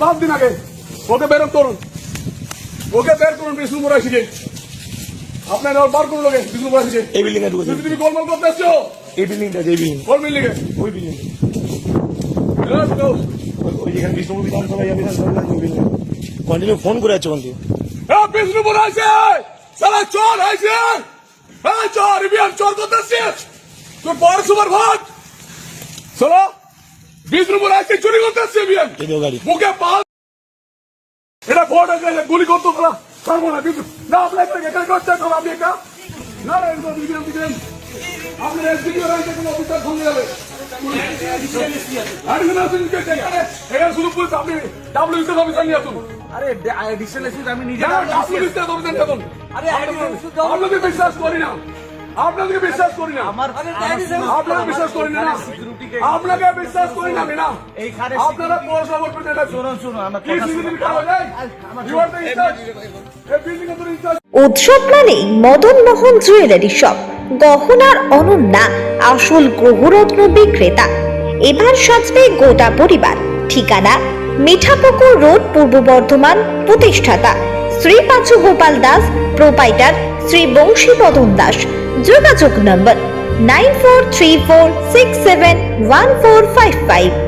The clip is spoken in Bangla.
বাদ দিন আগে। ওকে বের করুন। ওকে বের করুন বিষ্ণুপুর আসিকে আপনার বার করুন ওকে বিষ্ণুপুর আসিকে এই বিল্ডিং এ ঢুকেছে তুমি গোলমাল করতে আসছো এই বিল্ডিংটা এই বিল্ডিং কোন বিল্ডিংয়ে ওই বিল্ডিং ওই যেখানে বিধানসভা যাবে বিধানসভা বিল্ডিং কন্টিনিউ ফোন করে আছে হ্যাঁ সালা চোর আছে হ্যাঁ চোর চোর করতে আসছিস তোর ভাত চলো বিষ্ণুপুর চুরি করতে আসছে মুখে পাল এটা ভোট আছে গুলি করতো তোরা। পারব না কিন্তু না আপনার একটা এখানে করতে আপনি একটা না না এরকম দিবেন দিবেন আপনি এসডিও রাইতে কোনো অফিসার সঙ্গে যাবে Additional assistant কে এখানে এখানে শুধু পুলিশ আপনি ডাব্লিউ বিসিএস অফিসার নিয়ে আসুন। আরে ডিজিটাল এসিড আমি নিজে। আপনাকে বিশ্বাস করি না। আপনাকে বিশ্বাস করি না। আমার আপনাকে বিশ্বাস করি না। আপনাকে বিশ্বাস করি না আমি না এইখানে আপনারা পৌরসভা করতে এটা শুনুন শুনুন আমার উৎসব মানেই মদন মোহন জুয়েলারি শপ গহনার অনন্যা আসল গ্রহরত্ন বিক্রেতা। এবার সাজবে গোটা পরিবার। ঠিকানা মিঠাপুকুর রোড পূর্ব বর্ধমান প্রতিষ্ঠাতা। শ্রী পাঁচু গোপাল দাস প্রোপাইটার শ্রী বংশীবদন দাস। যোগাযোগ নম্বর 9434671455